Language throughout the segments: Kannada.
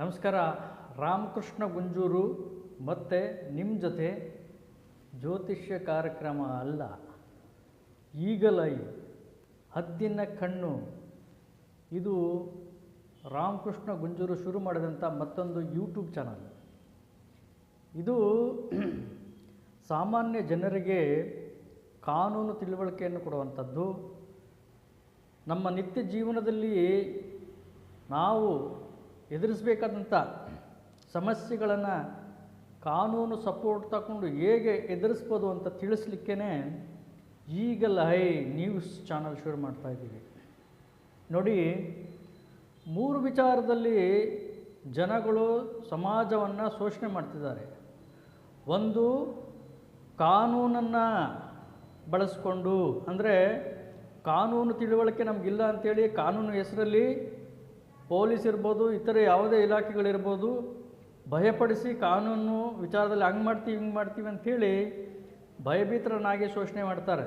ನಮಸ್ಕಾರ. ರಾಮಕೃಷ್ಣ ಗುಂಜೂರು ಮತ್ತೆ ನಿಮ್ಮ ಜೊತೆ ಜ್ಯೋತಿಷ್ಯ ಕಾರ್ಯಕ್ರಮ ಅಲ್ಲ, ಈಗಲೈ ಹದ್ದಿನ ಕಣ್ಣು. ಇದು ರಾಮಕೃಷ್ಣ ಗುಂಜೂರು ಶುರು ಮಾಡಿದಂಥ ಮತ್ತೊಂದು ಯೂಟ್ಯೂಬ್ ಚಾನಲ್. ಇದು ಸಾಮಾನ್ಯ ಜನರಿಗೆ ಕಾನೂನು ತಿಳುವಳಿಕೆಯನ್ನು ಕೊಡುವಂಥದ್ದು. ನಮ್ಮ ನಿತ್ಯ ಜೀವನದಲ್ಲಿ ನಾವು ಎದುರಿಸಬೇಕಾದಂಥ ಸಮಸ್ಯೆಗಳನ್ನು ಕಾನೂನು ಸಪೋರ್ಟ್ ತಗೊಂಡು ಹೇಗೆ ಎದುರಿಸ್ಬೋದು ಅಂತ ತಿಳಿಸ್ಲಿಕ್ಕೇ ಈಗ ಲೈ ನ್ಯೂಸ್ ಚಾನಲ್ ಶುರು ಮಾಡ್ತಾ ಇದ್ದೀವಿ. ನೋಡಿ, ಮೂರು ವಿಚಾರದಲ್ಲಿ ಜನಗಳು ಸಮಾಜವನ್ನು ಶೋಷಣೆ ಮಾಡ್ತಿದ್ದಾರೆ. ಒಂದು, ಕಾನೂನನ್ನು ಬಳಸ್ಕೊಂಡು, ಅಂದರೆ ಕಾನೂನು ತಿಳುವಳಿಕೆ ನಮಗಿಲ್ಲ ಅಂಥೇಳಿ ಕಾನೂನು ಹೆಸರಲ್ಲಿ ಪೊಲೀಸ್ ಇರ್ಬೋದು, ಇತರೆ ಯಾವುದೇ ಇಲಾಖೆಗಳಿರ್ಬೋದು, ಭಯಪಡಿಸಿ ಕಾನೂನು ವಿಚಾರದಲ್ಲಿ ಹಂಗೆ ಮಾಡ್ತೀವಿ, ಹಿಂಗೆ ಮಾಡ್ತೀವಿ ಅಂಥೇಳಿ ಭಯಭೀತರನ್ನಾಗಿ ಶೋಷಣೆ ಮಾಡ್ತಾರೆ.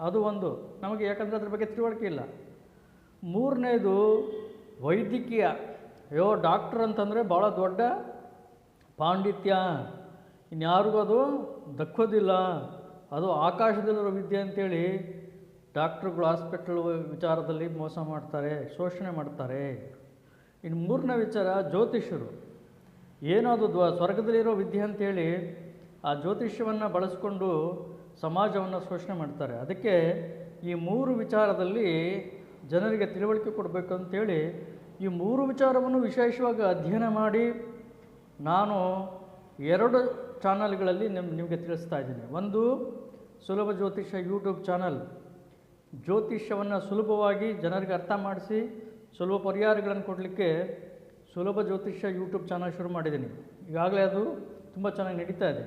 ಅದು ಒಂದು. ನಮಗೆ ಯಾಕಂದರೆ ಅದ್ರ ಬಗ್ಗೆ ತಿಳುವಳಿಕೆ ಇಲ್ಲ. ಮೂರನೇದು ವೈದ್ಯಕೀಯ. ಅಯ್ಯೋ, ಡಾಕ್ಟ್ರ್ ಅಂತಂದರೆ ಭಾಳ ದೊಡ್ಡ ಪಾಂಡಿತ್ಯ. ಇನ್ಯಾರಿಗೂ ಅದು ದಕ್ಕೋದಿಲ್ಲ. ಅದು ಆಕಾಶದಲ್ಲಿರೋ ವಿದ್ಯೆ ಅಂತೇಳಿ ಡಾಕ್ಟ್ರುಗಳು ಹಾಸ್ಪಿಟ್ಲ್ ವಿಚಾರದಲ್ಲಿ ಮೋಸ ಮಾಡ್ತಾರೆ, ಶೋಷಣೆ ಮಾಡ್ತಾರೆ. ಇನ್ನು ಮೂರನೇ ವಿಚಾರ ಜ್ಯೋತಿಷ್ಯರು. ಏನಾದರೂ ದ್ವ, ಸ್ವರ್ಗದಲ್ಲಿರೋ ವಿದ್ಯೆ ಅಂತೇಳಿ ಆ ಜ್ಯೋತಿಷ್ಯವನ್ನು ಬಳಸ್ಕೊಂಡು ಸಮಾಜವನ್ನು ಶೋಷಣೆ ಮಾಡ್ತಾರೆ. ಅದಕ್ಕೆ ಈ ಮೂರು ವಿಚಾರದಲ್ಲಿ ಜನರಿಗೆ ತಿಳುವಳಿಕೆ ಕೊಡಬೇಕು ಅಂತೇಳಿ ಈ ಮೂರು ವಿಚಾರವನ್ನು ವಿಶೇಷವಾಗಿ ಅಧ್ಯಯನ ಮಾಡಿ ನಾನು ಎರಡು ಚಾನಲ್ಗಳಲ್ಲಿ ನಿಮ್, ನಿಮಗೆ ತಿಳಿಸ್ತಾ ಇದ್ದೀನಿ. ಒಂದು ಸುಲಭ ಜ್ಯೋತಿಷ್ಯ ಯೂಟ್ಯೂಬ್ ಚಾನಲ್. ಜ್ಯೋತಿಷ್ಯವನ್ನು ಸುಲಭವಾಗಿ ಜನರಿಗೆ ಅರ್ಥ ಮಾಡಿಸಿ ಸುಲಭ ಪರಿಹಾರಗಳನ್ನು ಕೊಡಲಿಕ್ಕೆ ಸುಲಭ ಜ್ಯೋತಿಷ್ಯ ಯೂಟ್ಯೂಬ್ ಚಾನಲ್ ಶುರು ಮಾಡಿದ್ದೀನಿ. ಈಗಾಗಲೇ ಅದು ತುಂಬ ಚೆನ್ನಾಗಿ ನಡೀತಾ ಇದೆ.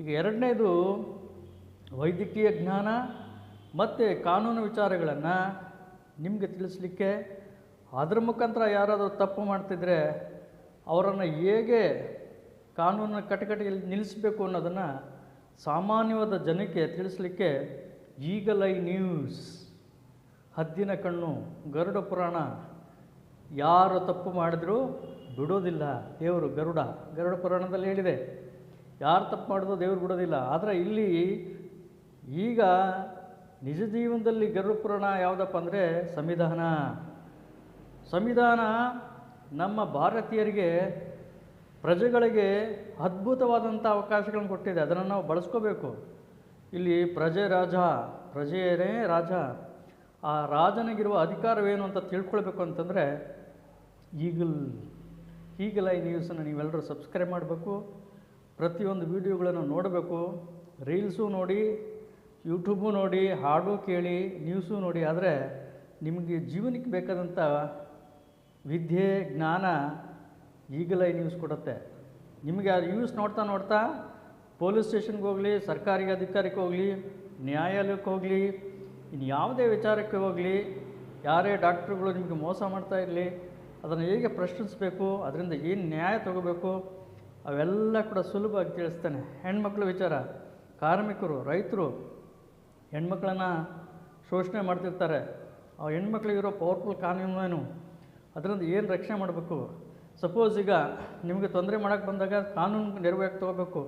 ಈಗ ಎರಡನೇದು ವೈದ್ಯಕೀಯ ಜ್ಞಾನ ಮತ್ತು ಕಾನೂನು ವಿಚಾರಗಳನ್ನು ನಿಮಗೆ ತಿಳಿಸ್ಲಿಕ್ಕೆ ಅದರ ಮುಖಾಂತರ ಯಾರಾದರೂ ತಪ್ಪು ಮಾಡ್ತಿದ್ರೆ ಅವರನ್ನು ಹೇಗೆ ಕಾನೂನಿನ ಕಟಕಟೆಯಲ್ಲಿ ನಿಲ್ಲಿಸಬೇಕು ಅನ್ನೋದನ್ನು ಸಾಮಾನ್ಯವಾದ ಜನಕ್ಕೆ ತಿಳಿಸ್ಲಿಕ್ಕೆ ಈಗಲೈ ನ್ಯೂಸ್ ಹದ್ದಿನ ಕಣ್ಣು, ಗರುಡ ಪುರಾಣ. ಯಾರು ತಪ್ಪು ಮಾಡಿದರೂ ಬಿಡೋದಿಲ್ಲ ದೇವರು, ಗರುಡ. ಗರುಡ ಪುರಾಣದಲ್ಲಿ ಹೇಳಿದೆ, ಯಾರು ತಪ್ಪು ಮಾಡಿದ್ರು ದೇವರು ಬಿಡೋದಿಲ್ಲ. ಆದರೆ ಇಲ್ಲಿ ಈಗ ನಿಜ ಜೀವನದಲ್ಲಿ ಗರುಡ ಪುರಾಣ ಯಾವುದಪ್ಪ ಅಂದರೆ ಸಂವಿಧಾನ. ಸಂವಿಧಾನ ನಮ್ಮ ಭಾರತೀಯರಿಗೆ, ಪ್ರಜೆಗಳಿಗೆ ಅದ್ಭುತವಾದಂಥ ಅವಕಾಶಗಳನ್ನು ಕೊಟ್ಟಿದೆ. ಅದನ್ನು ನಾವು ಬಳಸ್ಕೋಬೇಕು. ಇಲ್ಲಿ ಪ್ರಜೆ ರಾಜ, ಪ್ರಜೆಯರೇ ರಾಜ. ಆ ರಾಜನಿಗಿರುವ ಅಧಿಕಾರವೇನು ಅಂತ ತಿಳ್ಕೊಳ್ಬೇಕು ಅಂತಂದರೆ ಈಗಲ್, ಈಗಲ ಈ ನ್ಯೂಸನ್ನು ನೀವೆಲ್ಲರೂ ಸಬ್ಸ್ಕ್ರೈಬ್ ಮಾಡಬೇಕು. ಪ್ರತಿಯೊಂದು ವೀಡಿಯೋಗಳನ್ನು ನೋಡಬೇಕು. ರೀಲ್ಸು ನೋಡಿ ಯೂಟ್ಯೂಬು ನೋಡಿ, ಹಾಡು ಕೇಳಿ ನ್ಯೂಸು ನೋಡಿ. ಆದರೆ ನಿಮಗೆ ಜೀವನಕ್ಕೆ ಬೇಕಾದಂಥ ವಿದ್ಯೆ, ಜ್ಞಾನ ಈಗಲೇ ನ್ಯೂಸ್ ಕೊಡುತ್ತೆ. ನಿಮಗೆ ಆ ನ್ಯೂಸ್ ನೋಡ್ತಾ ನೋಡ್ತಾ ಪೊಲೀಸ್ ಸ್ಟೇಷನ್ಗೆ ಹೋಗಲಿ, ಸರ್ಕಾರಿ ಅಧಿಕಾರಕ್ಕೆ ಹೋಗಲಿ, ನ್ಯಾಯಾಲಯಕ್ಕೆ ಹೋಗಲಿ ಇನ್ನು ಯಾವುದೇ ವಿಚಾರಕ್ಕೆ ಹೋಗಲಿ, ಯಾರೇ ಡಾಕ್ಟ್ರುಗಳು ನಿಮಗೆ ಮೋಸ ಮಾಡ್ತಾ ಇರಲಿ, ಅದನ್ನು ಹೇಗೆ ಪ್ರಶ್ನಿಸಬೇಕು, ಅದರಿಂದ ಏನು ನ್ಯಾಯ ತಗೋಬೇಕು, ಅವೆಲ್ಲ ಕೂಡ ಸುಲಭವಾಗಿ ತಿಳಿಸ್ತಾನೆ. ಹೆಣ್ಮಕ್ಳ ವಿಚಾರ, ಕಾರ್ಮಿಕರು, ರೈತರು, ಹೆಣ್ಮಕ್ಳನ್ನು ಶೋಷಣೆ ಮಾಡ್ತಿರ್ತಾರೆ. ಆ ಹೆಣ್ಮಕ್ಳಿಗಿರೋ ಪವರ್ಫುಲ್ ಕಾನೂನೇನು ಅದರಿಂದ ಏನು ರಕ್ಷಣೆ ಮಾಡಬೇಕು? ಸಪೋಸ್ ಈಗ ನಿಮಗೆ ತೊಂದರೆ ಮಾಡೋಕ್ಕೆ ಬಂದಾಗ ಕಾನೂನು ನೆರವಾಗಿ ತೊಗೋಬೇಕು.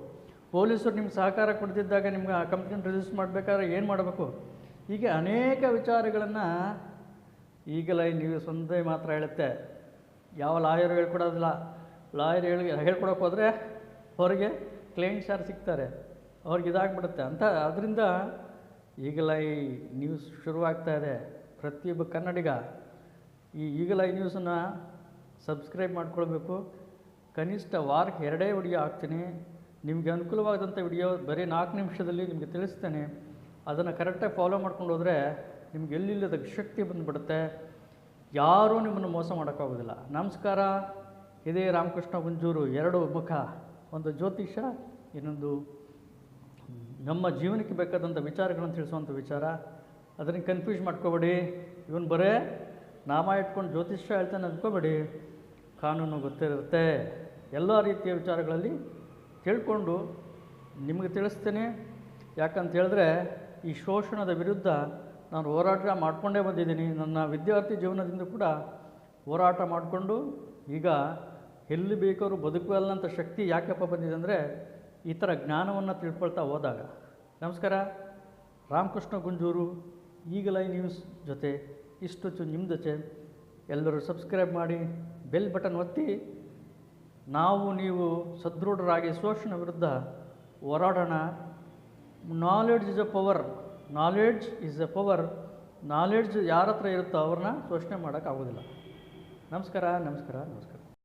ಪೊಲೀಸರು ನಿಮ್ಗೆ ಸಹಕಾರ ಕೊಡ್ತಿದ್ದಾಗ ನಿಮ್ಗೆ ಆ ಕಂಪ್ಲೇಂಟ್ ರಿಜಿಸ್ಟರ್ ಮಾಡಬೇಕಾದ್ರೆ ಏನು ಮಾಡಬೇಕು? ಹೀಗೆ ಅನೇಕ ವಿಚಾರಗಳನ್ನು ಈಗಲೇ ನೀವು ಒಂದೇ ಮಾತ್ರ ಹೇಳುತ್ತೆ. ಯಾವ ಲಾಯರ್ ಹೇಳ್ಕೊಡೋದಿಲ್ಲ ಲಾಯರ್ ಹೇಳಿ ಹೇಳ್ಕೊಡೋಕೆ ಹೋದರೆ ಹೊರಗೆ ಕ್ಲೈಂಟ್ಸ್ ಯಾರು ಸಿಗ್ತಾರೆ? ಅವ್ರಿಗೆ ಇದಾಗ್ಬಿಡುತ್ತೆ. ಅಂತ ಅದರಿಂದ ಈಗಲೇ ಈ ನ್ಯೂಸ್ ಶುರುವಾಗ್ತಾ ಇದೆ. ಪ್ರತಿಯೊಬ್ಬ ಕನ್ನಡಿಗ ಈ ಈಗಲ ಈ ನ್ಯೂಸನ್ನು ಸಬ್ಸ್ಕ್ರೈಬ್ ಮಾಡ್ಕೊಳ್ಬೇಕು. ಕನಿಷ್ಠ ವಾರಕ್ಕೆ ಎರಡೇ ವಿಡಿಯೋ ಹಾಕ್ತೀನಿ. ನಿಮಗೆ ಅನುಕೂಲವಾದಂಥ ವಿಡಿಯೋ ಬರೀ ನಾಲ್ಕು ನಿಮಿಷದಲ್ಲಿ ನಿಮಗೆ ತಿಳಿಸ್ತೇನೆ. ಅದನ್ನು ಕರೆಕ್ಟಾಗಿ ಫಾಲೋ ಮಾಡ್ಕೊಂಡು ಹೋದರೆ ನಿಮ್ಗೆ ಎಲ್ಲಿಲ್ಲದ ಶಕ್ತಿ ಬಂದುಬಿಡುತ್ತೆ. ಯಾರೂ ನಿಮ್ಮನ್ನು ಮೋಸ ಮಾಡೋಕ್ಕಾಗೋದಿಲ್ಲ. ನಮಸ್ಕಾರ. ಇದೇ ರಾಮಕೃಷ್ಣ ಗುಂಜೂರು ಎರಡು ಮುಖ, ಒಂದು ಜ್ಯೋತಿಷ, ಇನ್ನೊಂದು ನಮ್ಮ ಜೀವನಕ್ಕೆ ಬೇಕಾದಂಥ ವಿಚಾರಗಳನ್ನು ತಿಳಿಸುವಂಥ ವಿಚಾರ. ಅದನ್ನು ಕನ್ಫ್ಯೂಸ್ ಮಾಡ್ಕೋಬೇಡಿ. ಇವನು ಬರೇ ನಾಮ ಇಟ್ಕೊಂಡು ಜ್ಯೋತಿಷ್ಯ ಹೇಳ್ತಾನೆ ಅಂದ್ಕೋಬೇಡಿ. ಕಾನೂನು ಗೊತ್ತಿರುತ್ತೆ. ಎಲ್ಲ ರೀತಿಯ ವಿಚಾರಗಳಲ್ಲಿ ತಿಳ್ಕೊಂಡು ನಿಮಗೆ ತಿಳಿಸ್ತೇನೆ. ಯಾಕಂತ ಹೇಳಿದ್ರೆ ಈ ಶೋಷಣದ ವಿರುದ್ಧ ನಾನು ಹೋರಾಟ ಮಾಡಿಕೊಂಡೇ ಬಂದಿದ್ದೀನಿ. ನನ್ನ ವಿದ್ಯಾರ್ಥಿ ಜೀವನದಿಂದ ಕೂಡ ಹೋರಾಟ ಮಾಡಿಕೊಂಡು ಈಗ ಎಲ್ಲಿ ಬೇಕಾದ್ರೂ ಬದುಕುವಲ್ಲಂಥ ಶಕ್ತಿ ಯಾಕಪ್ಪ ಬಂದಿದೆ ಅಂದರೆ ಈ ಥರ ಜ್ಞಾನವನ್ನು ತಿಳ್ಕೊಳ್ತಾ ಹೋದಾಗ. ನಮಸ್ಕಾರ, ರಾಮಕೃಷ್ಣ ಗುಂಜೂರು ಈಗಲೈ ನ್ಯೂಸ್ ಜೊತೆ ಇಷ್ಟೊತ್ತು ನಿಮ್ಮ ಜೊತೆ ಎಲ್ಲರೂ ಸಬ್ಸ್ಕ್ರೈಬ್ ಮಾಡಿ, ಬೆಲ್ ಬಟನ್ ಒತ್ತಿ ನಾವು ನೀವು ಸದೃಢರಾಗಿ ಶೋಷಣೆ ವಿರುದ್ಧ ಹೋರಾಡೋಣ. Knowledge is a power knowledge is a power knowledge ಯಾರ ಹತ್ರ ಇರುತ್ತೋ ಅವ್ರನ್ನ ಶೋಷಣೆ ಮಾಡೋಕ್ಕಾಗೋದಿಲ್ಲ. ನಮಸ್ಕಾರ ನಮಸ್ಕಾರ ನಮಸ್ಕಾರ.